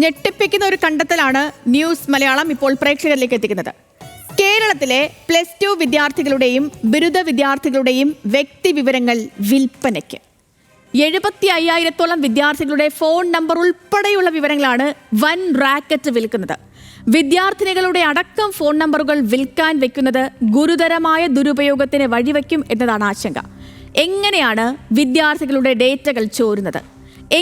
ഞെട്ടിപ്പിക്കുന്ന ഒരു കണ്ടെത്തലാണ് ന്യൂസ് മലയാളം ഇപ്പോൾ പ്രേക്ഷകരിലേക്ക് എത്തിക്കുന്നത്. കേരളത്തിലെ പ്ലസ് ടു വിദ്യാർത്ഥികളുടെയും ബിരുദ വിദ്യാർത്ഥികളുടെയും വ്യക്തി വിവരങ്ങൾ വിൽപ്പനയ്ക്ക്. എഴുപത്തി അയ്യായിരത്തോളം വിദ്യാർത്ഥികളുടെ ഫോൺ നമ്പർ ഉൾപ്പെടെയുള്ള വിവരങ്ങളാണ് വൻ റാക്കറ്റ് വിൽക്കുന്നത്. വിദ്യാർത്ഥിനികളുടെ അടക്കം ഫോൺ നമ്പറുകൾ വിൽക്കാൻ വെക്കുന്നത് ഗുരുതരമായ ദുരുപയോഗത്തിന് വഴിവെക്കും എന്നതാണ് ആശങ്ക. എങ്ങനെയാണ് വിദ്യാർത്ഥികളുടെ ഡേറ്റകൾ ചോരുന്നത്?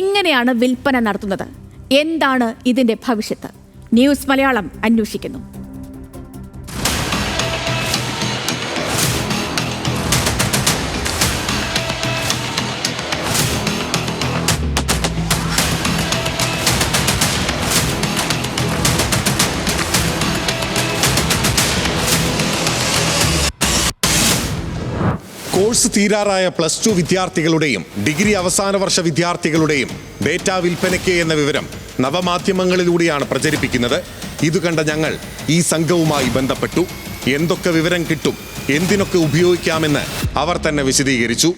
എങ്ങനെയാണ് വിൽപ്പന നടത്തുന്നത്? എന്താണ് ഇതിന്റെ ഭവിഷ്യത്ത്? ന്യൂസ് മലയാളം അന്വേഷിക്കുന്നു. കോഴ്സ് തീരാറായ പ്ലസ് ടു വിദ്യാർത്ഥികളുടെയും ഡിഗ്രി അവസാന വർഷ വിദ്യാർത്ഥികളുടെയും ഡേറ്റ വിൽപ്പനയ്ക്ക് എന്ന വിവരം നവമാധ്യമങ്ങളിലൂടെയാണ് പ്രചരിപ്പിക്കുന്നത്. ഇത് കണ്ട ഞങ്ങൾ ഈ സംഘവുമായി ബന്ധപ്പെട്ടു. എന്തൊക്കെ വിവരം കിട്ടും എന്തിനൊക്കെ ഉപയോഗിക്കാമെന്ന് അവർ തന്നെ വിശദീകരിച്ചു.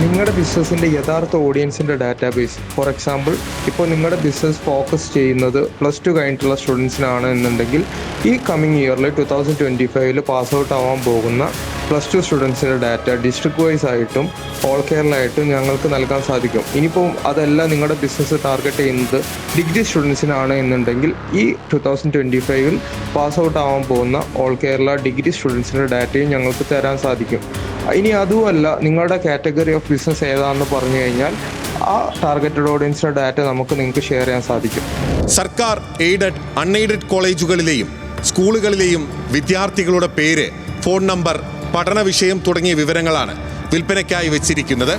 നിങ്ങളുടെ ബിസിനസ്സിന്റെ യഥാർത്ഥ ഓഡിയൻസിന്റെ ഡാറ്റാബേസ് ഫോർ എക്സാമ്പിൾ ഇപ്പോൾ നിങ്ങളുടെ ബിസിനസ് ഫോക്കസ് ചെയ്യുന്നത് പ്ലസ് ടു കഴിഞ്ഞിട്ടുള്ള സ്റ്റുഡൻസിനാണ് എന്നുണ്ടെങ്കിൽ ഈ കമ്മിങ് ഇയറിൽ ടു തൗസൻഡ് ട്വന്റി ഫൈവിൽ പാസ് ഔട്ട് ആവാൻ പോകുന്ന പ്ലസ് ടു സ്റ്റുഡൻസിന്റെ ഡാറ്റ ഡിസ്ട്രിക്ട് വൈസ് ആയിട്ടും ഓൾ കേരള ആയിട്ടും ഞങ്ങൾക്ക് നൽകാൻ സാധിക്കും. ഇനിയിപ്പോൾ അതെല്ലാം നിങ്ങളുടെ ബിസിനസ് ടാർഗറ്റ് ചെയ്യുന്നത് ഡിഗ്രി സ്റ്റുഡൻസിനാണ് എന്നുണ്ടെങ്കിൽ ഈ ടു തൗസൻഡ് ട്വന്റി ഫൈവിൽ പാസ് ഔട്ട് ആവാൻ പോകുന്ന ഓൾ കേരള ഡിഗ്രി സ്റ്റുഡൻസിന്റെ ഡാറ്റയും ഞങ്ങൾക്ക് തരാൻ സാധിക്കും. ഇനി അതുമല്ല നിങ്ങളുടെ കാറ്റഗറി ഓഫ് ബിസിനസ് ഏതാണെന്ന് പറഞ്ഞു കഴിഞ്ഞാൽ ആ ടാർഗറ്റഡ് ഓഡിയൻസിന്റെ ഡാറ്റ നമുക്ക് നിങ്ങൾക്ക് ഷെയർ ചെയ്യാൻ സാധിക്കും. സർക്കാർ എയ്ഡഡ് അൺഎയ്ഡഡ് കോളേജുകളിലെയും സ്കൂളുകളിലെയും വിദ്യാർത്ഥികളുടെ പേര് ഫോൺ നമ്പർ പഠന വിഷയം തുടങ്ങിയ വിവരങ്ങളാണ് വിൽപ്പനയ്ക്കായി വെച്ചിരിക്കുന്നത്.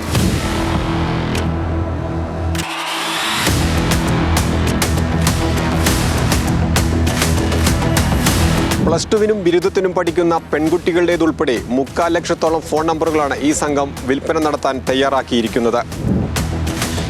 പ്ലസ് ടുവിനും ബിരുദത്തിനും പഠിക്കുന്ന പെൺകുട്ടികളുടേതുൾപ്പെടെ മുക്കാൽ ലക്ഷത്തോളം ഫോൺ നമ്പറുകളാണ് ഈ സംഘം വിൽപ്പന നടത്താൻ തയ്യാറാക്കിയിരിക്കുന്നത്.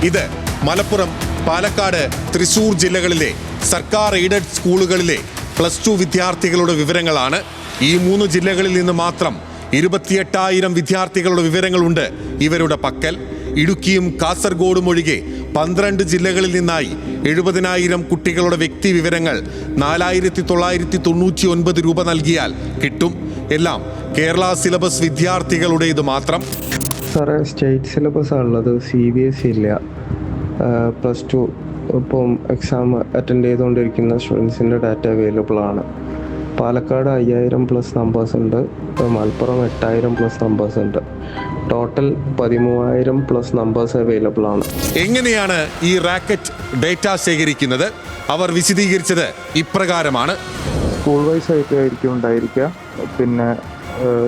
ഇത് മലപ്പുറം പാലക്കാട് തൃശൂർ ജില്ലകളിലെ സർക്കാർ എയ്ഡഡ് സ്കൂളുകളിലെ പ്ലസ് ടു വിദ്യാർത്ഥികളുടെ വിവരങ്ങളാണ്. ഈ മൂന്ന് ജില്ലകളിൽ നിന്ന് മാത്രം ഇരുപത്തിയെട്ടായിരം വിദ്യാർത്ഥികളുടെ വിവരങ്ങളുണ്ട് ഇവരുടെ പക്കൽ. ഇടുക്കിയും കാസർഗോഡും ഒഴികെ പന്ത്രണ്ട് ജില്ലകളിൽ നിന്നായി എഴുപതിനായിരം കുട്ടികളുടെ വ്യക്തി വിവരങ്ങൾ നാലായിരത്തി തൊള്ളായിരത്തി തൊണ്ണൂറ്റി ഒൻപത് രൂപ നൽകിയാൽ കിട്ടും. എല്ലാം കേരള സിലബസ് വിദ്യാർത്ഥികളുടേത് മാത്രം. സാറേ സ്റ്റേറ്റ് സിലബസ് ഉള്ളത് സി ബി എസ് ഇല്ല. പ്ലസ് ടു ഇപ്പം എക്സാം അറ്റൻഡ് ചെയ്തുകൊണ്ടിരിക്കുന്ന സ്റ്റുഡൻസിന്റെ ഡാറ്റ അവൈലബിൾ ആണ് പാലക്കാട് അയ്യായിരം പ്ലസ് നമ്പേഴ്സ് ഉണ്ട്. മലപ്പുറം എട്ടായിരം പ്ലസ് നമ്പേഴ്സ് ഉണ്ട്. ടോട്ടൽ പതിമൂവായിരം പ്ലസ് നമ്പേഴ്സ് അവൈലബിൾ ആണ്. എങ്ങനെയാണ് ഈ റാക്കറ്റ് ഡേറ്റ ശേഖരിക്കുന്നത്? അവർ വിശദീകരിച്ചത് ഇപ്രകാരമാണ്. സ്കൂൾ വൈസ് ആയിട്ട് ആയിരിക്കും ഉണ്ടായിരിക്കുക. പിന്നെ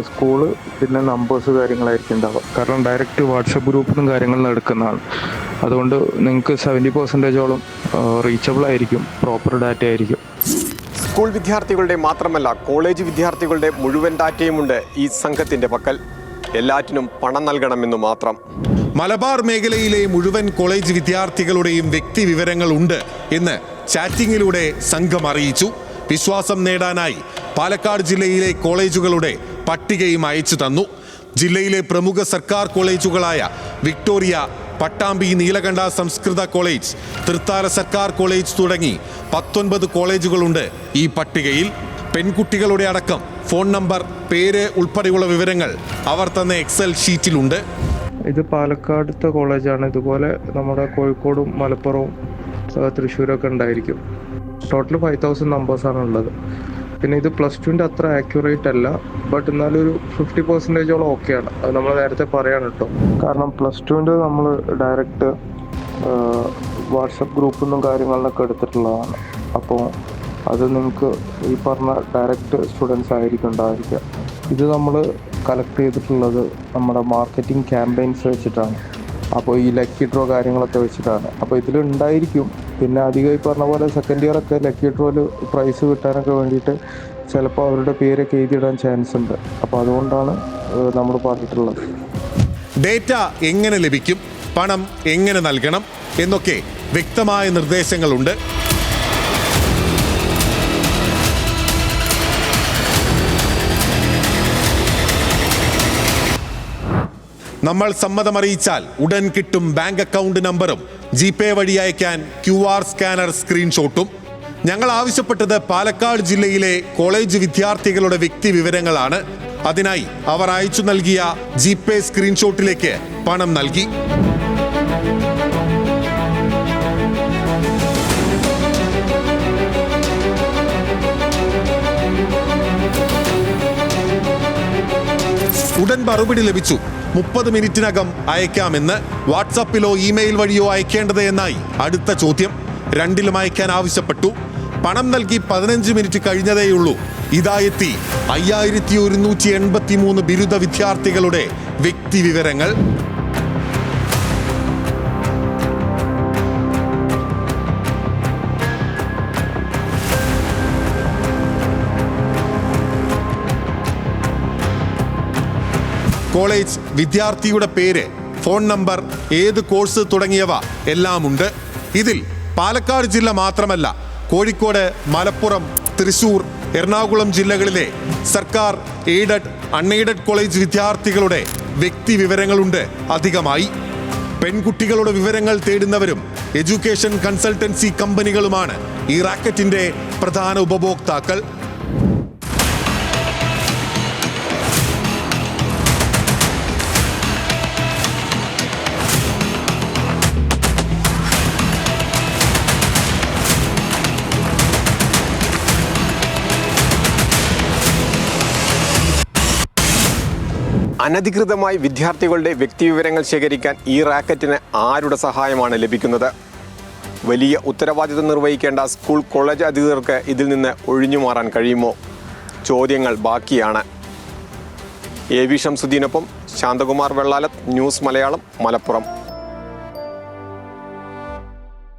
സ്കൂൾ പിന്നെ നമ്പേഴ്സ് കാര്യങ്ങളായിരിക്കും ഉണ്ടാവുക. കാരണം ഡയറക്റ്റ് വാട്സപ്പ് ഗ്രൂപ്പിലും കാര്യങ്ങൾ എടുക്കുന്നതാണ് അതുകൊണ്ട് നിങ്ങൾക്ക് സെവന്റി പെർസെന്റേജോളം റീച്ചബിൾ ആയിരിക്കും. പ്രോപ്പർ ഡാറ്റ ആയിരിക്കും. സ്കൂൾ വിദ്യാർത്ഥികളുടെ മാത്രമല്ല കോളേജ് വിദ്യാർത്ഥികളുടെ മുഴുവൻ ഡാറ്റയുമുണ്ട് ഈ സംഘത്തിന്റെ പക്കൽ. എല്ലാറ്റിനും പണം നൽകണമെന്ന് മാത്രം. മലബാർ മേഖലയിലെ മുഴുവൻ കോളേജ് വിദ്യാർത്ഥികളുടെയും വ്യക്തി വിവരങ്ങൾ ഉണ്ട് എന്ന് ചാറ്റിങ്ങിലൂടെ സംഘം അറിയിച്ചു. വിശ്വാസം നേടാനായി പാലക്കാട് ജില്ലയിലെ കോളേജുകളുടെ പട്ടികയും അയച്ചു തന്നു. ജില്ലയിലെ പ്രമുഖ സർക്കാർ കോളേജുകളായ വിക്ടോറിയ പട്ടാമ്പി നീലകണ്ഠ സംസ്കൃത കോളേജ് തൃത്താല സർക്കാർ കോളേജ് തുടങ്ങി പത്തൊൻപത് കോളേജുകളുണ്ട് ഈ പട്ടികയിൽ. പെൺകുട്ടികളുടെ അടക്കം ഫോൺ നമ്പർ പേര് ഉൾപ്പെടെയുള്ള വിവരങ്ങൾ അവർ തന്ന എക്സൽ ഷീറ്റിലുണ്ട്. ഇത് പാലക്കാടത്തെ കോളേജാണ്. ഇതുപോലെ നമ്മുടെ കോഴിക്കോടും മലപ്പുറവും തൃശ്ശൂരൊക്കെ ഉണ്ടായിരിക്കും. ടോട്ടൽ ഫൈവ് തൗസൻഡ് നമ്പേഴ്സാണ് ഉള്ളത്. പിന്നെ ഇത് പ്ലസ് ടുവിന്റെ അത്ര ആക്യുറേറ്റ് അല്ല. ബട്ട് എന്നാലും ഒരു ഫിഫ്റ്റി പെർസെന്റേജോളം ഓക്കെയാണ് അത് നമ്മൾ നേരത്തെ പറയാണ് കേട്ടോ കാരണം പ്ലസ് ടുവിന്റെ നമ്മൾ ഡയറക്റ്റ് വാട്സപ്പ് ഗ്രൂപ്പിൽ കാര്യങ്ങളിലൊക്കെ എടുത്തിട്ടുള്ളതാണ്. അപ്പോൾ അത് നിങ്ങൾക്ക് ഈ പറഞ്ഞ ഡയറക്റ്റ് സ്റ്റുഡൻസ് ആയിരിക്കും ഉണ്ടായിരിക്കുക. ഇത് നമ്മൾ കളക്ട് ചെയ്തിട്ടുള്ളത് നമ്മുടെ മാർക്കറ്റിംഗ് ക്യാമ്പയിൻസ് വെച്ചിട്ടാണ്. അപ്പോൾ ഈ ലക്കി ഡ്രോ കാര്യങ്ങളൊക്കെ വെച്ചിട്ടാണ്. അപ്പോൾ ഇതിൽ ഉണ്ടായിരിക്കും പിന്നെ അധികം ഈ പറഞ്ഞ പോലെ സെക്കൻഡ് ഇയർ ഒക്കെ ലക്കി പ്രൈസ് കിട്ടാനൊക്കെ വേണ്ടിയിട്ട് ചിലപ്പോൾ അവരുടെ പേരൊക്കെ എഴുതിയിടാൻ ചാൻസ് ഉണ്ട്. അപ്പോൾ അതുകൊണ്ടാണ് നമ്മൾ പറഞ്ഞിട്ടുള്ളത്. ഡേറ്റ എങ്ങനെ ലഭിക്കും? പണം എങ്ങനെ നൽകണം? എന്നൊക്കെ വ്യക്തമായ നിർദ്ദേശങ്ങളുണ്ട്. നമ്മൾ സമ്മതമറിയിച്ചാൽ ഉടൻ കിട്ടും ബാങ്ക് അക്കൗണ്ട് നമ്പറും. ജി പേ വഴി അയക്കാൻ ക്യു ആർ സ്കാനർ സ്ക്രീൻഷോട്ടും ഞങ്ങൾ ആവശ്യപ്പെട്ടത് പാലക്കാട് ജില്ലയിലെ കോളേജ് വിദ്യാർത്ഥികളുടെ വ്യക്തി വിവരങ്ങളാണ്. അതിനായി അവർ അയച്ചു നൽകിയ ജി പേ സ്ക്രീൻഷോട്ടിലേക്ക് പണം നൽകി. ഉടൻ മറുപടി ലഭിച്ചു. മുപ്പത് മിനിറ്റിനകം അയക്കാമെന്ന് വാട്സാപ്പിലോ ഇമെയിൽ വഴിയോ അയക്കേണ്ടത് എന്നായി. അടുത്ത ചോദ്യം രണ്ടിലും അയക്കാൻ ആവശ്യപ്പെട്ടു. പണം നൽകി പതിനഞ്ച് മിനിറ്റ് കഴിഞ്ഞതേയുള്ളൂ. ഇതായെത്തി അയ്യായിരത്തി ഒരുന്നൂറ്റി എൺപത്തി മൂന്ന് ബിരുദ വിദ്യാർത്ഥികളുടെ വ്യക്തി വിവരങ്ങൾ കോളേജ് വിദ്യാർത്ഥിയുടെ പേര് ഫോൺ നമ്പർ ഏത് കോഴ്സ് തുടങ്ങിയവ എല്ലാമുണ്ട്. ഇതിൽ പാലക്കാട് ജില്ല മാത്രമല്ല കോഴിക്കോട് മലപ്പുറം തൃശൂർ എറണാകുളം ജില്ലകളിലെ സർക്കാർ എയ്ഡഡ് അൺഎയ്ഡഡ് കോളേജ് വിദ്യാർത്ഥികളുടെ വ്യക്തി വിവരങ്ങളുണ്ട് അധികമായി. പെൺകുട്ടികളുടെ വിവരങ്ങൾ തേടുന്നവരും എഡ്യൂക്കേഷൻ കൺസൾട്ടൻസി കമ്പനികളുമാണ് ഈ റാക്കറ്റിന്റെ പ്രധാന ഉപഭോക്താക്കൾ. അനധികൃതമായി വിദ്യാർത്ഥികളുടെ വ്യക്തിവിവരങ്ങൾ ശേഖരിക്കാൻ ഈ റാക്കറ്റിന് ആരുടെ സഹായമാണ് ലഭിക്കുന്നത്? വലിയ ഉത്തരവാദിത്തം നിർവഹിക്കേണ്ട സ്കൂൾ കോളേജ് അധികൃതർക്ക് ഇതിൽ നിന്ന് ഒഴിഞ്ഞു മാറാൻ കഴിയുമോ? ചോദ്യങ്ങൾ ബാക്കിയാണ്. എ വി ഷംസുദ്ദീനൊപ്പം ശാന്തകുമാർ വെള്ളാലത്ത് ന്യൂസ് മലയാളം മലപ്പുറം.